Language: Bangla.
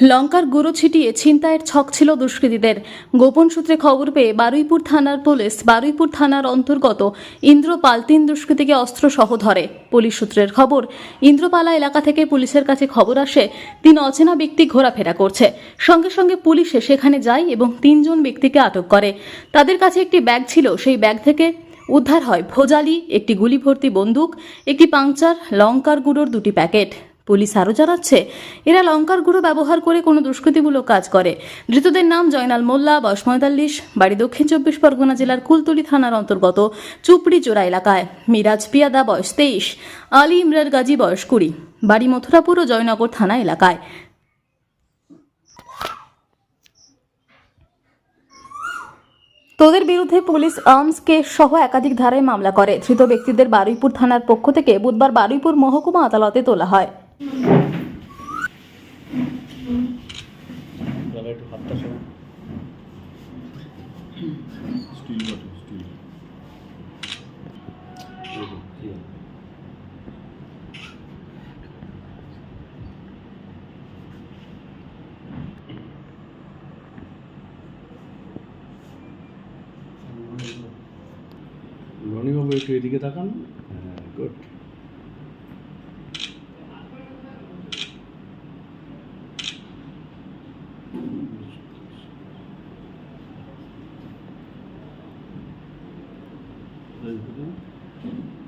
লঙ্কার গুঁড়ো ছিটিয়ে ছিনতাইয়ের ছক ছিল দুষ্কৃতীদের। গোপন সূত্রে খবর পেয়ে বারুইপুর থানার পুলিশ বারুইপুর থানার অন্তর্গত ইন্দ্রপাল তিন দুষ্কৃতীকে অস্ত্রসহ ধরে। পুলিশ সূত্রের খবর, ইন্দ্রপালা এলাকা থেকে পুলিশের কাছে খবর আসে, তিন অচেনা ব্যক্তি ঘোরাফেরা করছে। সঙ্গে সঙ্গে পুলিশে সেখানে যায় এবং তিনজন ব্যক্তিকে আটক করে। তাদের কাছে একটি ব্যাগ ছিল, সেই ব্যাগ থেকে উদ্ধার হয় ভোজালি, একটি গুলি ভর্তি বন্দুক, একটি পাংচার, লঙ্কার গুঁড়োর দুটি প্যাকেট। পুলিশ আরও জানাচ্ছে, এরা লঙ্কার গুঁড়ো ব্যবহার করে কোনো দুষ্কৃতিমূলক কাজ করে। ধৃতদের নাম জয়নাল মোল্লা, বয়স পঁয়তাল্লিশ, বাড়ি দক্ষিণ চব্বিশ পরগনা জেলার কুলতলি থানার অন্তর্গত চুপড়ি জোড়া এলাকায়। মিরাজ পিয়াদা, বয়স তেইশ, আলী ইমরার গাজী, বয়স কুড়ি, বাড়ি মথুরাপুর ও জয়নগর থানা এলাকায়। তোদের বিরুদ্ধে পুলিশ আর্মস কেস সহ একাধিক ধারায় মামলা করে। ধৃত ব্যক্তিদের বারুইপুর থানার পক্ষ থেকে বুধবার বারুইপুর মহকুমা আদালতে তোলা হয়। একটু হাতটা সরান। স্টিল স্টিল রনিবাবু একটু এদিকে তাকান। হ্যাঁ গুড saygılar.